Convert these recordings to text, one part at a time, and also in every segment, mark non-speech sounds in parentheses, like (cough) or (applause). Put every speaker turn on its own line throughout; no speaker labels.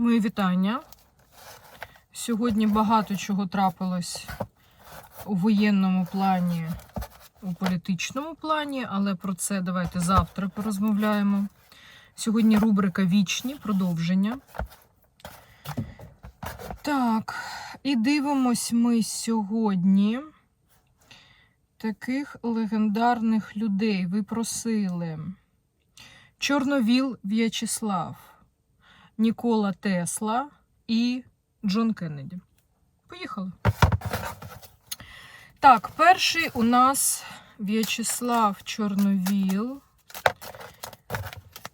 Мої вітання. Сьогодні багато чого трапилось у воєнному плані, у політичному плані, але про це давайте завтра порозмовляємо. Сьогодні рубрика Вічні продовження. Так, і дивимось ми сьогодні таких легендарних людей. Ви просили. Чорновіл В'ячеслав, Нікола Тесла і Джон Кеннеді. Поїхали. Так, перший у нас В'ячеслав Чорновіл,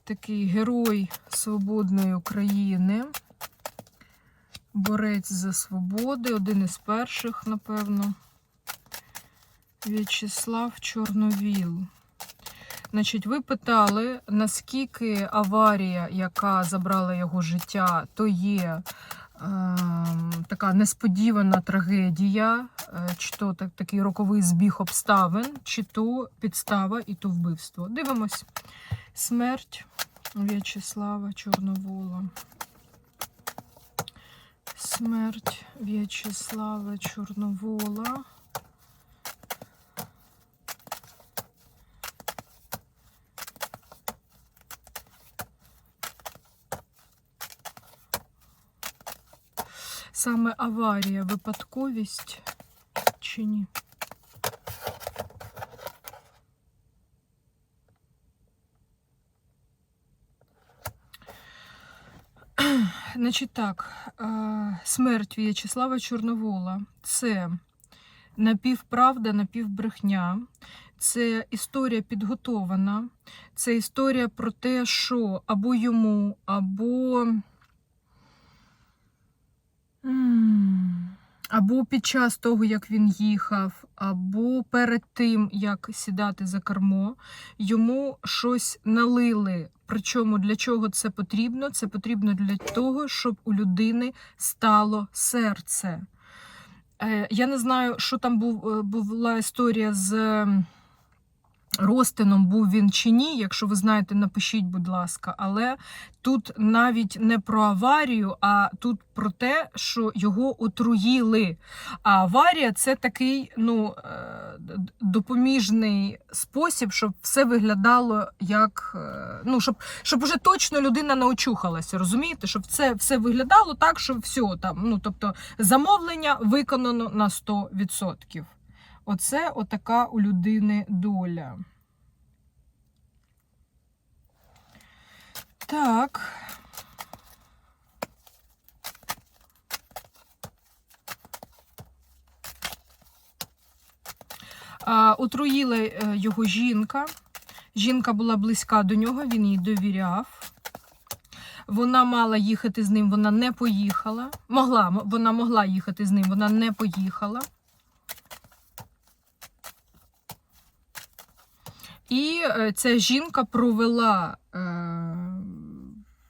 такий герой свободної України, борець за свободи, один із перших, напевно. В'ячеслав Чорновіл. Значить, ви питали, наскільки аварія, яка забрала його життя, то є е, така несподівана трагедія, е, чи то так, такий роковий збіг обставин, чи то підстава і то вбивство. Дивимось. Смерть В'ячеслава Чорновола. Смерть В'ячеслава Чорновола. Саме аварія, випадковість чи ні? Значить так, е, смерть В'ячеслава Чорновола це напівправда, напівбрехня. Це історія підготована. Це історія про те, що або йому, або Або під час того, як він їхав, або перед тим, як сідати за кермо, йому щось налили. Причому для чого це потрібно? Це потрібно для того, щоб у людини стало серце. Е, Я не знаю, що там е, була історія з Ростином, був він чи ні. Якщо ви знаєте, напишіть, будь ласка. Але тут навіть не про аварію, а тут про те, що його отруїли. А аварія це такий ну, е, допоміжний спосіб, щоб все виглядало як. е, Ну, щоб, щоб уже точно людина не очухалася, розумієте? Щоб це все виглядало так, що все там. Ну, тобто замовлення виконано на 100%. Оце отака у людини доля. Так. Отруїла е, його жінка. Жінка була близька до нього, він їй довіряв. Вона мала їхати з ним, вона не поїхала. Могла, вона могла їхати з ним, вона не поїхала. І е, ця жінка провела е,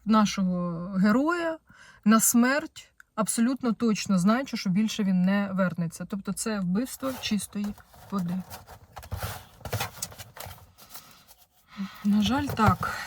нашого героя на смерть, абсолютно точно знаючи, що більше він не вернеться. Тобто це вбивство чистої води. На жаль, так.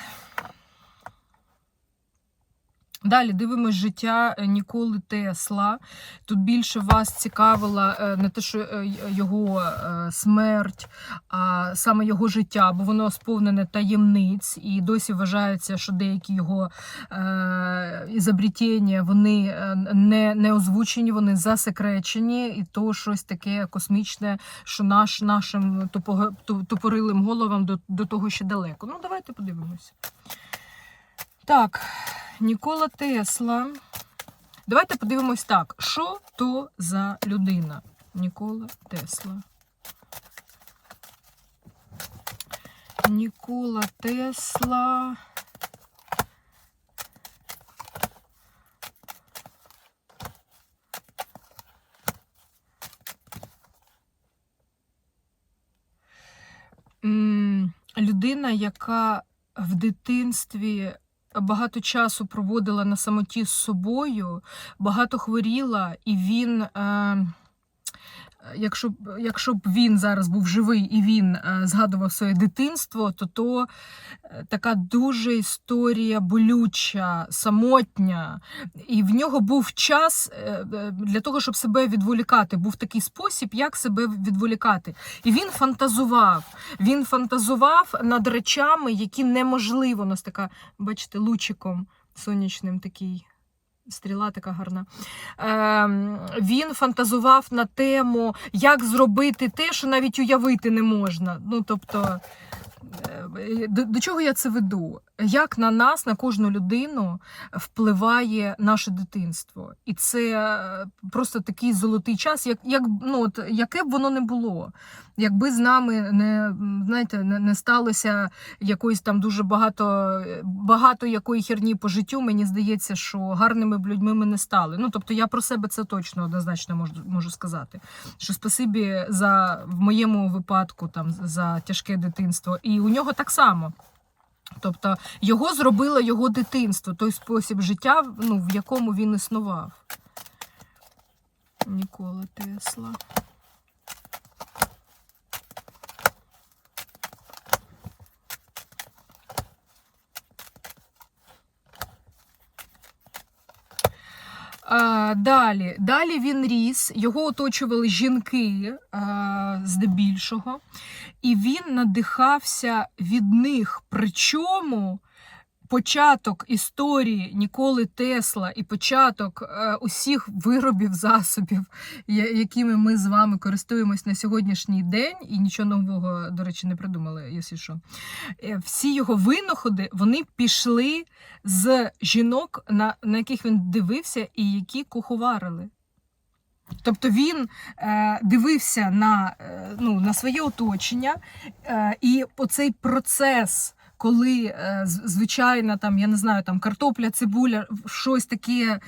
Далі дивимось життя Ніколи Тесла. Тут більше вас цікавила е, не те, що е, його е, смерть, а саме його життя, бо воно сповнене таємниць, і досі вважається, що деякі його е, вони не, не озвучені, вони засекречені, і то щось таке космічне, що наш, нашим тупорилим головам до, до того ще далеко. Ну, давайте подивимось. Так, Нікола Тесла. Давайте подивимось так, що то за людина? Нікола Тесла. Нікола Тесла. Людина, яка в дитинстві багато часу проводила на самоті з собою, багато хворіла, і він е, якщо, б- якщо б він зараз був живий і він е, згадував своє дитинство, то то е, така дуже історія болюча, самотня. І в нього був час е, для того, щоб себе відволікати. Був такий спосіб, як себе відволікати. І він фантазував. Він фантазував над речами, які неможливо. У нас така, бачите, лучиком сонячним такий. Стріла така гарна. Е, він фантазував на тему, як зробити те, що навіть уявити не можна. Ну, тобто, до, чого я це веду? Як на нас, на кожну людину впливає наше дитинство? І це е, просто такий золотий час, як, як, ну, от, яке б воно не було. Якби з нами не, знаєте, не, не сталося якоїсь там дуже багато, багато якої херні по життю, мені здається, що гарними б людьми ми не стали. Ну, тобто я про себе це точно однозначно можу, можу сказати. Що спасибі за в моєму випадку там за тяжке дитинство. І у нього так само. Тобто його зробило його дитинство, той спосіб життя, ну, в якому він існував. Нікола Тесла. А, далі, далі він ріс, його оточували жінки а, здебільшого, і він надихався від них. Причому початок історії Ніколи Тесла і початок е, усіх виробів, засобів, якими ми з вами користуємось на сьогоднішній день, і нічого нового, до речі, не придумали, якщо що. Е, Всі його винаходи вони пішли з жінок, на, на яких він дивився, і які куховарили. Тобто він е, дивився на, е, ну, на своє оточення, е, і оцей процес, коли е, з- там, я не знаю, там картопля, цибуля, щось таке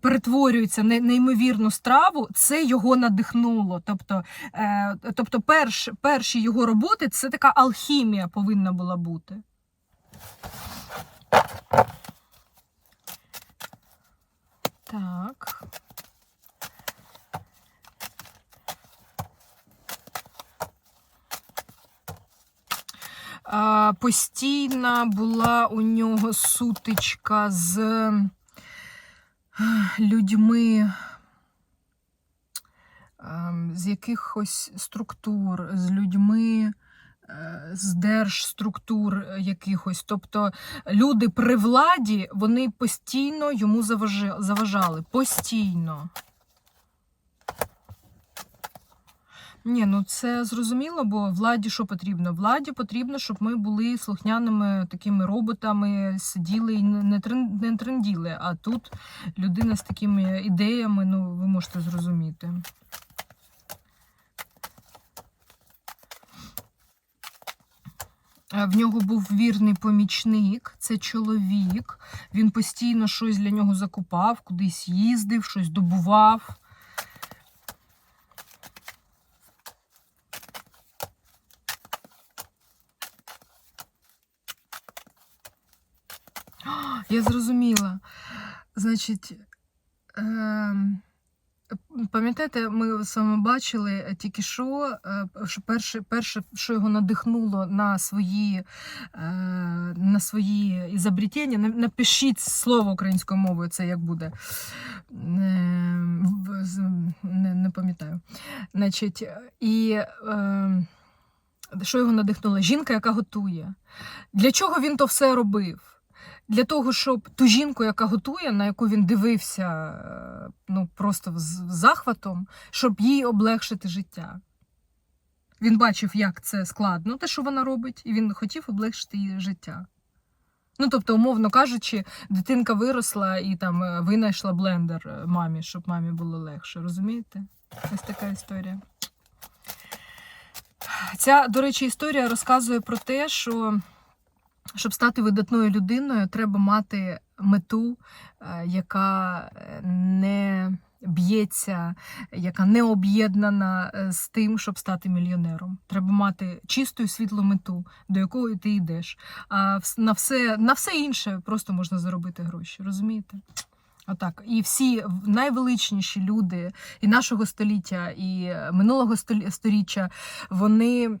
перетворюється на неймовірну страву, це його надихнуло. Тобто, е, тобто перш, перші його роботи це така алхімія повинна була бути. Так. Постійна була у нього сутичка з е, людьми ем, з якихось структур, з людьми е, з держструктур е, якихось. Тобто люди при владі вони постійно йому заважали. Постійно. Ні, ну це зрозуміло, бо владі що потрібно? Владі потрібно, щоб ми були слухняними такими роботами, сиділи і не, не, тренділи. А тут людина з такими ідеями, ну ви можете зрозуміти. В нього був вірний помічник, це чоловік. Він постійно щось для нього закупав, кудись їздив, щось добував. (gasps) Я зрозуміла. Значить, ем, пам'ятаєте, ми з вами бачили е, тільки що, е, що перше, перше, що його надихнуло на свої, е, на свої ізобретення. Напишіть слово українською мовою, це як буде. Ем, Не, не пам'ятаю. Значить, і ем, що його надихнуло? Жінка, яка готує. Для чого він то все робив? Для того, щоб ту жінку, яка готує, на яку він дивився е, ну, просто з захватом, щоб їй облегшити життя. Він бачив, як це складно, те, що вона робить, і він хотів облегшити їй життя. Ну, тобто, умовно кажучи, дитинка виросла і там е, винайшла блендер е, мамі, щоб мамі було легше. Розумієте? Ось така історія. Ця, до речі, історія розказує про те, що щоб стати видатною людиною, треба мати мету, е, яка е, не б'ється, яка не об'єднана е, з тим, щоб стати мільйонером. Треба мати чисту і світлу мету, до якої ти йдеш. А на все, на все інше просто можна заробити гроші. Розумієте? Отак. І всі найвеличніші люди і нашого століття, і минулого столі- сторіччя, вони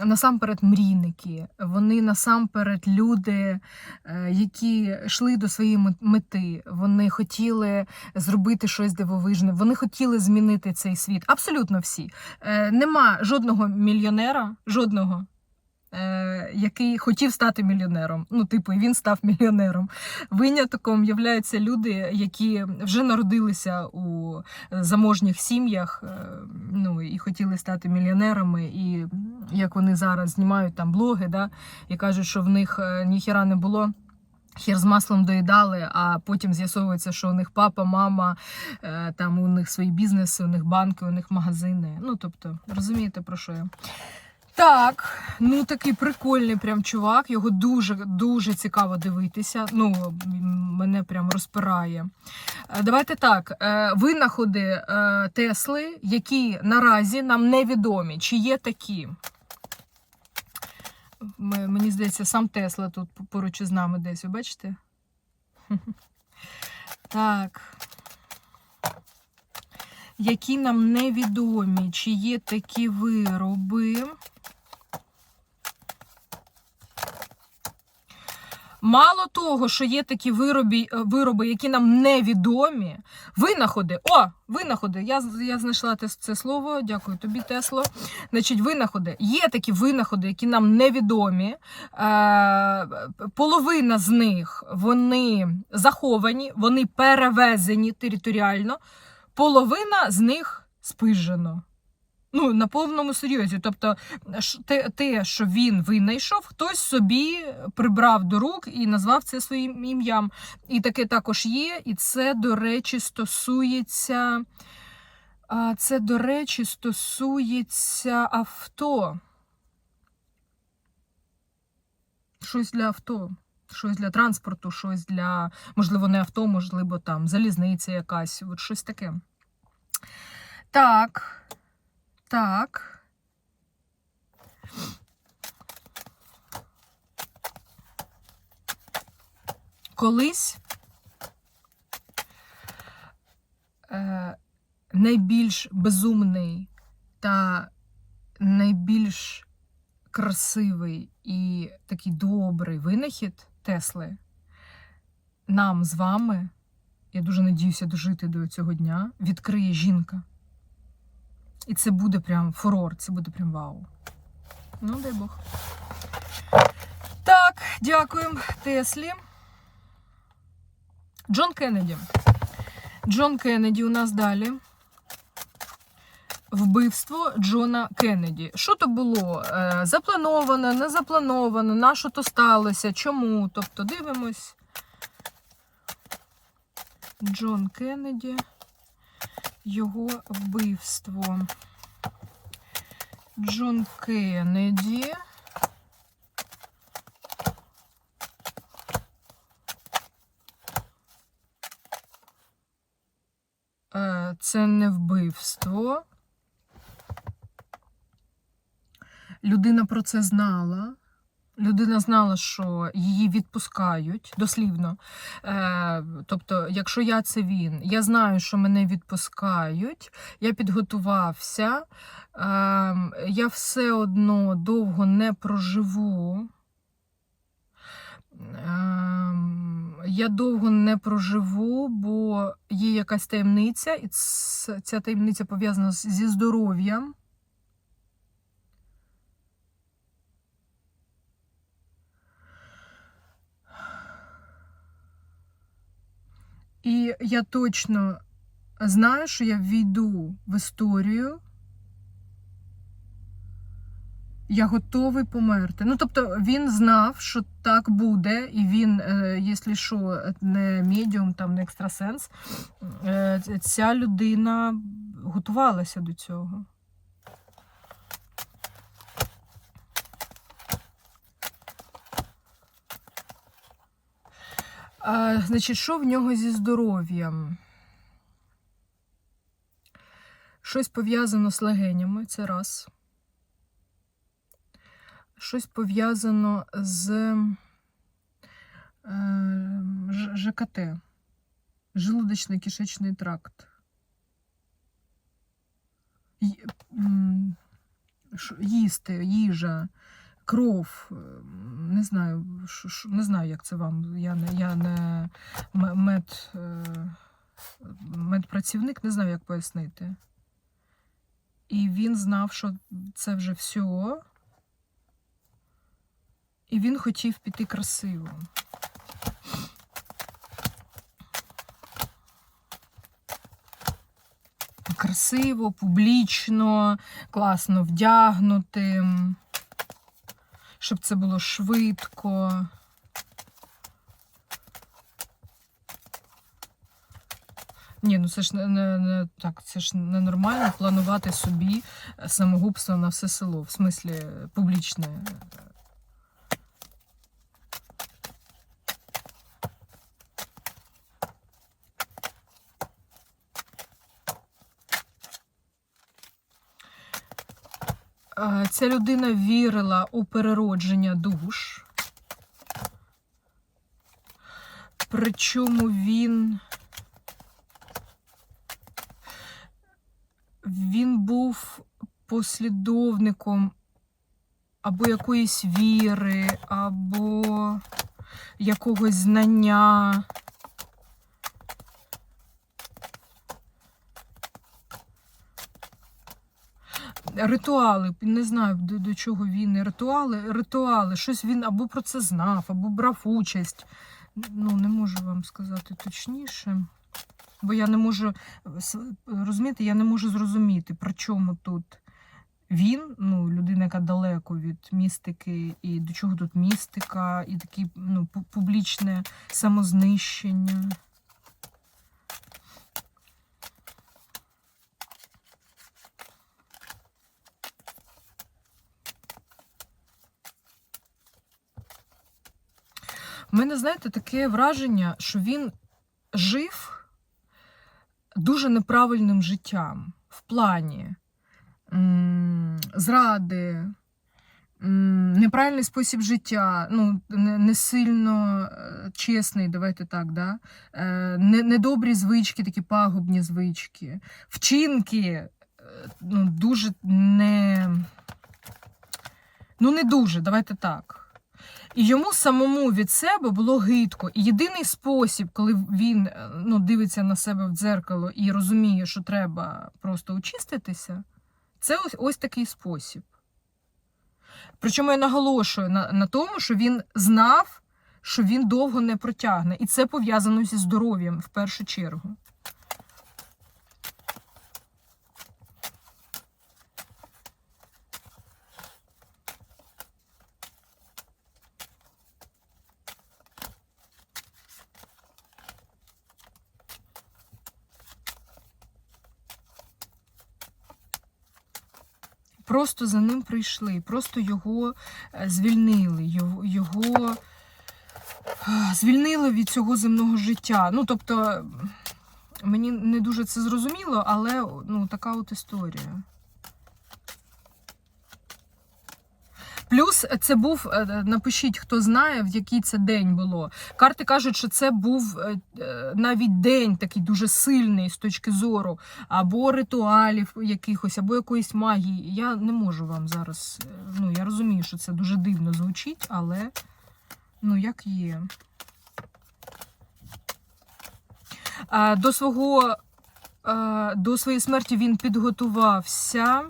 насамперед мрійники, вони насамперед люди, е, які йшли до своєї мети. Вони хотіли зробити щось дивовижне, вони хотіли змінити цей світ. Абсолютно всі. Е, Нема жодного мільйонера, жодного. Е, Який хотів стати мільйонером. Ну, типу, і він став мільйонером. Винятком являються люди, які вже народилися у е, заможніх сім'ях, е, ну і хотіли стати мільйонерами. І як вони зараз знімають там блоги, да, і кажуть, що в них ніхіра не було. Хір з маслом доїдали, а потім з'ясовується, що у них папа, мама, там у них свої бізнеси, у них банки, у них магазини. Ну, тобто, розумієте, про що я? Так, ну такий прикольний прям чувак. Його дуже дуже цікаво дивитися. Ну, мене прям розпирає. Е, Давайте так: е, винаходи е, Тесли, які наразі нам невідомі, чи є такі. Мені здається, сам Тесла тут поруч із нами десь, ви бачите? (laughs) Так. Які нам невідомі, чи є такі вироби. Мало того, що є такі вироби, вироби, які нам невідомі, винаходи. О, винаходи. Я, я знайшла те- це слово. Дякую тобі, Тесло. Значить, винаходи. Є такі винаходи, які нам невідомі. Е, половина з них вони заховані, вони перевезені територіально. Половина з них спижено. Ну, на повному серйозі. Тобто, те, що він винайшов, хтось собі прибрав до рук і назвав це своїм ім'ям. І таке також є. І це, до речі, стосується. Це, до речі, стосується авто. Щось для авто. Щось для транспорту, щось для, можливо, не авто, можливо, там залізниця якась, от щось таке. Так. Так. Колись е, найбільш безумний та найбільш красивий і такий добрий винахід Тесли нам з вами, я дуже надіюся дожити до цього дня, відкриє жінка. І це буде прям фурор, це буде прям вау. Ну, дай Бог. Так, дякуємо Теслі. Джон Кеннеді. Джон Кеннеді у нас далі. Вбивство Джона Кеннеді. Що то було? Е, заплановано, не заплановано, на що то сталося, чому? Тобто дивимось. Джон Кеннеді. Його вбивство. Джон Кеннеді. Е, Це не вбивство. Людина про це знала. Людина знала, що її відпускають дослівно. Е, тобто, якщо я це він, я знаю, що мене відпускають, я підготувався, е, я все одно довго не проживу. Ем, Я довго не проживу, бо є якась таємниця, і ця таємниця пов'язана зі здоров'ям. І я точно знаю, що я війду в історію. Я готовий померти. Ну, тобто він знав, що так буде, і він, е, якщо що, не медіум, там не екстрасенс, е, ця людина готувалася до цього. А, значить, що в нього зі здоров'ям? Щось пов'язано з легенями, це раз. Щось пов'язано з е, ЖКТ. Желудочно-кишечний тракт. Й- м, ш- Їсти, їжа, кров. е, Не знаю, не знаю, як це вам. Я не, я не мед, е, медпрацівник, не знаю, як пояснити. І він знав, що це вже все. І він хотів піти красиво. Красиво, публічно, класно вдягнутим, щоб це було швидко. Ні, ну це ж не, не, не так, це ж ненормально планувати собі самогубство на все село, в смислі публічне. Ця людина вірила у переродження душ. Причому він. Він був послідовником або якоїсь віри, або якогось знання. Ритуали, не знаю до, до чого він. Ритуали, ритуали, щось він або про це знав, або брав участь. Ну, не можу вам сказати точніше. Бо я не можу розумієте, я не можу зрозуміти, при чому тут він, ну, людина, яка далеко від містики, і до чого тут містика, і таке ну, публічне самознищення. У мене, знаєте, таке враження, що він жив дуже неправильним життям в плані зради, неправильний спосіб життя, ну, не, сильно е, чесний, давайте так, да? е, не, недобрі звички, такі пагубні звички, вчинки е, ну, дуже не. Ну, не дуже, давайте так. І йому самому від себе було гидко. І єдиний спосіб, коли він е, ну, дивиться на себе в дзеркало і розуміє, що треба просто очиститися, це ось, ось такий спосіб. Причому я наголошую на, на тому, що він знав, що він довго не протягне. І це пов'язано зі здоров'ям в першу чергу. Просто за ним прийшли, просто його е, звільнили, його, е, звільнили від цього земного життя. Ну, тобто, мені не дуже це зрозуміло, але ну, така от історія. Плюс це був, е, напишіть, хто знає, в який це день було. Карти кажуть, що це був е, е, навіть день такий дуже сильний з точки зору або ритуалів якихось, або якоїсь магії. Я не можу вам зараз. е, Ну, я розумію, що це дуже дивно звучить, але ну, як є. До свого е, до своєї смерті він підготувався.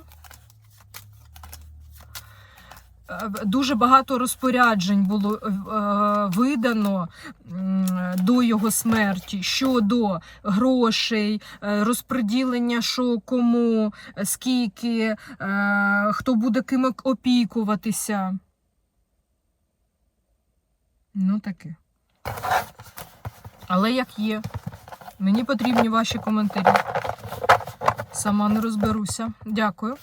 Е, Дуже багато розпоряджень було е, видано до його смерті щодо грошей, е, розподілення, що кому, е, скільки, хто буде ким опікуватися. Ну таке. Але як є. Мені потрібні ваші коментарі. Сама не розберуся. Дякую.